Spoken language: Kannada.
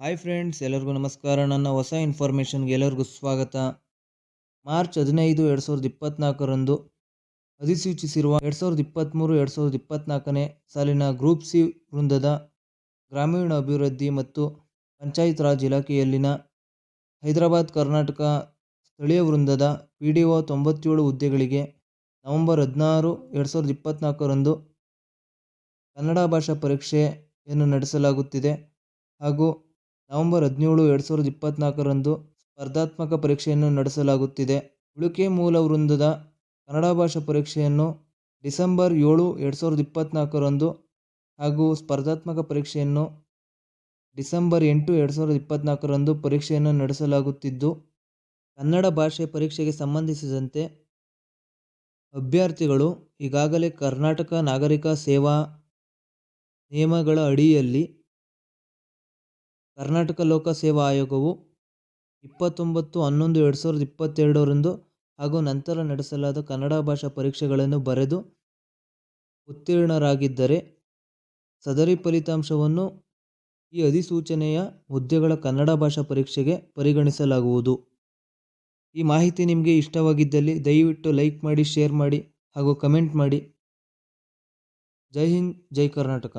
ಹಾಯ್ ಫ್ರೆಂಡ್ಸ್ ಎಲ್ಲರಿಗೂ ನಮಸ್ಕಾರ. ನನ್ನ ಹೊಸ ಇನ್ಫಾರ್ಮೇಷನ್ಗೆ ಎಲ್ಲರಿಗೂ ಸ್ವಾಗತ. ಮಾರ್ಚ್ ಹದಿನೈದು, ಎರಡು ಸಾವಿರದ ಇಪ್ಪತ್ತ್ನಾಲ್ಕರಂದು ಅಧಿಸೂಚಿಸಿರುವ ಎರಡು ಸಾವಿರದ ಇಪ್ಪತ್ತ್ಮೂರು ಎರಡು ಸಾವಿರದ ಇಪ್ಪತ್ತ್ನಾಲ್ಕನೇ ಸಾಲಿನ ಗ್ರೂಪ್ ಸಿ ವೃಂದದ ಗ್ರಾಮೀಣ ಅಭಿವೃದ್ಧಿ ಮತ್ತು ಪಂಚಾಯತ್ ರಾಜ್ ಇಲಾಖೆಯಲ್ಲಿನ ಹೈದರಾಬಾದ್, ಕರ್ನಾಟಕ ಸ್ಥಳೀಯ ವೃಂದದ ಪಿ ಡಿ ಒ ತೊಂಬತ್ತೇಳು ಹುದ್ದೆಗಳಿಗೆ ನವೆಂಬರ್ ಹದಿನಾರು, ಎರಡು ಸಾವಿರದ ಇಪ್ಪತ್ತ್ನಾಲ್ಕರಂದು ಕನ್ನಡ ಭಾಷಾ ಪರೀಕ್ಷೆಯನ್ನು ನಡೆಸಲಾಗುತ್ತಿದೆ. ಹಾಗೂ ನವೆಂಬರ್ ಹದಿನೇಳು, ಎರಡು ಸಾವಿರದ ಇಪ್ಪತ್ತ್ನಾಲ್ಕರಂದು ಸ್ಪರ್ಧಾತ್ಮಕ ಪರೀಕ್ಷೆಯನ್ನು ನಡೆಸಲಾಗುತ್ತಿದೆ. ಉಳಿಕೆ ಮೂಲ ವೃಂದದ ಕನ್ನಡ ಭಾಷಾ ಪರೀಕ್ಷೆಯನ್ನು ಡಿಸೆಂಬರ್ ಏಳು, ಎರಡು ಸಾವಿರದ ಇಪ್ಪತ್ತ್ನಾಲ್ಕರಂದು ಹಾಗೂ ಸ್ಪರ್ಧಾತ್ಮಕ ಪರೀಕ್ಷೆಯನ್ನು ಡಿಸೆಂಬರ್ ಎಂಟು, ಎರಡು ಸಾವಿರದ ಇಪ್ಪತ್ತ್ನಾಲ್ಕರಂದು ಪರೀಕ್ಷೆಯನ್ನು ನಡೆಸಲಾಗುತ್ತಿದ್ದು, ಕನ್ನಡ ಭಾಷೆ ಪರೀಕ್ಷೆಗೆ ಸಂಬಂಧಿಸಿದಂತೆ ಅಭ್ಯರ್ಥಿಗಳು ಈಗಾಗಲೇ ಕರ್ನಾಟಕ ನಾಗರಿಕ ಸೇವಾ ನಿಯಮಗಳ ಅಡಿಯಲ್ಲಿ ಕರ್ನಾಟಕ ಲೋಕಸೇವಾ ಆಯೋಗವು ಇಪ್ಪತ್ತೊಂಬತ್ತು, ಹನ್ನೊಂದು, ಎರಡು ಸಾವಿರದ ಇಪ್ಪತ್ತೆರಡರಂದು ಹಾಗೂ ನಂತರ ನಡೆಸಲಾದ ಕನ್ನಡ ಭಾಷಾ ಪರೀಕ್ಷೆಗಳನ್ನು ಬರೆದು ಉತ್ತೀರ್ಣರಾಗಿದ್ದರೆ ಸದರಿ ಫಲಿತಾಂಶವನ್ನು ಈ ಅಧಿಸೂಚನೆಯ ಹುದ್ದೆಗಳ ಕನ್ನಡ ಭಾಷಾ ಪರೀಕ್ಷೆಗೆ ಪರಿಗಣಿಸಲಾಗುವುದು. ಈ ಮಾಹಿತಿ ನಿಮಗೆ ಇಷ್ಟವಾಗಿದ್ದಲ್ಲಿ ದಯವಿಟ್ಟು ಲೈಕ್ ಮಾಡಿ, ಶೇರ್ ಮಾಡಿ ಹಾಗೂ ಕಮೆಂಟ್ ಮಾಡಿ. ಜೈ ಹಿಂದ್, ಜೈ ಕರ್ನಾಟಕ.